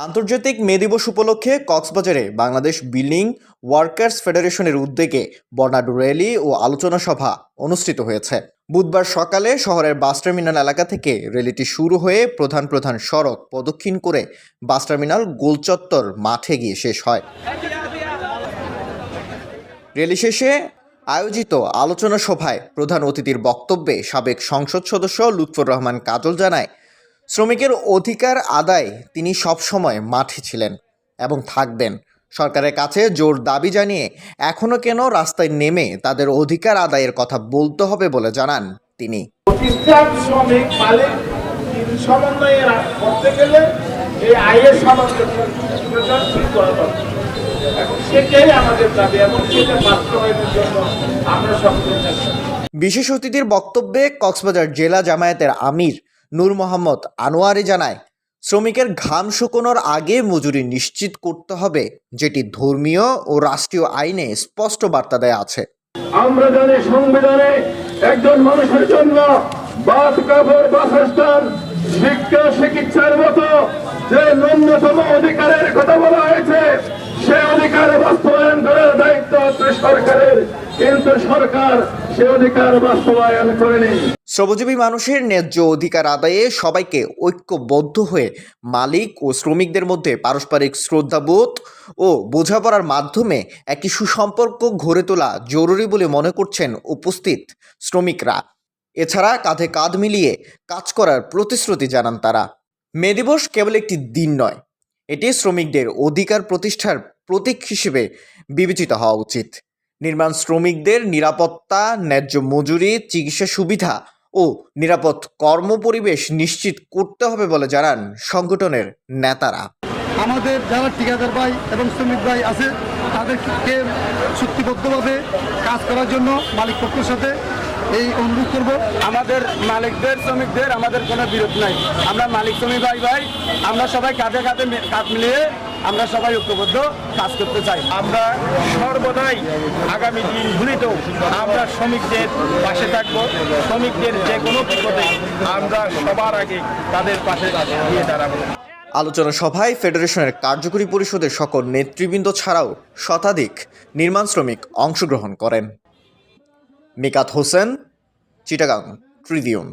আন্তর্জাতিক মে দিবস উপলক্ষে কক্সবাজারে বাংলাদেশ বিল্ডিং ওয়ার্কার্স ফেডারেশনের উদ্যোগে বর্ণাঢ্য র্যালি ও আলোচনা সভা অনুষ্ঠিত হয়েছে। বুধবার সকালে শহরের বাস টার্মিনাল এলাকা থেকে র্যালিটি শুরু হয়ে প্রধান প্রধান সড়ক প্রদক্ষিণ করে বাস টার্মিনাল গোলচত্বর মাঠে গিয়ে শেষ হয়। র্যালি শেষে আয়োজিত আলোচনা সভায় প্রধান অতিথির বক্তব্যে সাবেক সংসদ সদস্য লুৎফর রহমান কাজল জানায় শ্রমিকের অধিকার আদায় তিনি সবসময় মাঠে ছিলেন এবং থাকবেন। সরকারের কাছে জোর দাবি জানিয়ে এখনও কেন রাস্তায় নেমে তাদের অধিকার আদায়ের কথা বলতে হবে বলে জানান তিনি। বিশেষ অতিথির বক্তব্যে কক্সবাজার জেলা জামায়াতের আমির নূর মোহাম্মদ আনোয়ারি জানায়, শ্রমিকের ঘাম শুকোনোর আগে মজুরি নিশ্চিত করতে হবে, যেটি ধর্মীয় ও রাষ্ট্রীয় আইনে স্পষ্ট বার্তা দেয়া আছে। আমরা জানি সংবিধানে একজন মানুষের জন্য বাদ কাপড় বাসস্থান শিক্ষা চিকিৎসার মতো যে ন্যূনতম অধিকারের কথা বলা হয়েছে, সে অধিকার বাস্তবায়ন করার দায়িত্ব সরকারের, কিন্তু সরকার সে অধিকার বাস্তবায়ন করেনি। শ্রমজীবী মানুষের ন্যায্য অধিকার আদায়ে সবাইকে ঐক্যবদ্ধ হয়ে মালিক ও শ্রমিকদের মধ্যে পারস্পরিক শ্রদ্ধাবোধ ও বোঝাপড়ার মাধ্যমে একটি সুসম্পর্ক গড়ে তোলা জরুরি বলে মনে করছেন উপস্থিত শ্রমিকরা। এছাড়া কাঁধে কাঁধ মিলিয়ে কাজ করার প্রতিশ্রুতি জানান তারা। মে দিবস কেবল একটি দিন নয়, এটি শ্রমিকদের অধিকার প্রতিষ্ঠার প্রতীক হিসেবে বিবেচিত হওয়া উচিত। নির্মাণ শ্রমিকদের নিরাপত্তা, ন্যায্য মজুরি, চিকিৎসা সুবিধা ও নিরাপদ কর্মপরিবেশ নিশ্চিত করতে হবে বলে জানান সংগঠনের নেতারা। আমাদের যারা ঠিকাদার ভাই এবং শ্রমিক ভাই আছে, তাদেরকে চুক্তিবদ্ধভাবে কাজ করার জন্য মালিক পক্ষের সাথে এই অনুরোধ করব আমাদের মালিকদের শ্রমিকদের আমাদের কোনো বিরোধ নাই। আমরা মালিক শ্রমিক ভাই ভাই আমরা সবাই কাঁধে কাঁধে কাঁধ মিলিয়ে আমরা সবাই ঐক্যবদ্ধ কাজ করতে চাই। আমরা সর্বদাই আগামী দিনগুলিতেও আমরা শ্রমিকদের পাশে থাকব। শ্রমিকদের যে কোনো বিপদে আমরা সবার আগে তাদের পাশে গিয়ে দাঁড়াবো। আলোচনা সভায় ফেডারেশনের কার্যকরী পরিষদের সকল নেতৃবৃন্দ ছাড়াও শতাধিক নির্মাণ শ্রমিক অংশগ্রহণ করেন। মিকাত হোসেন চিটাগাং ট্রিবিউন।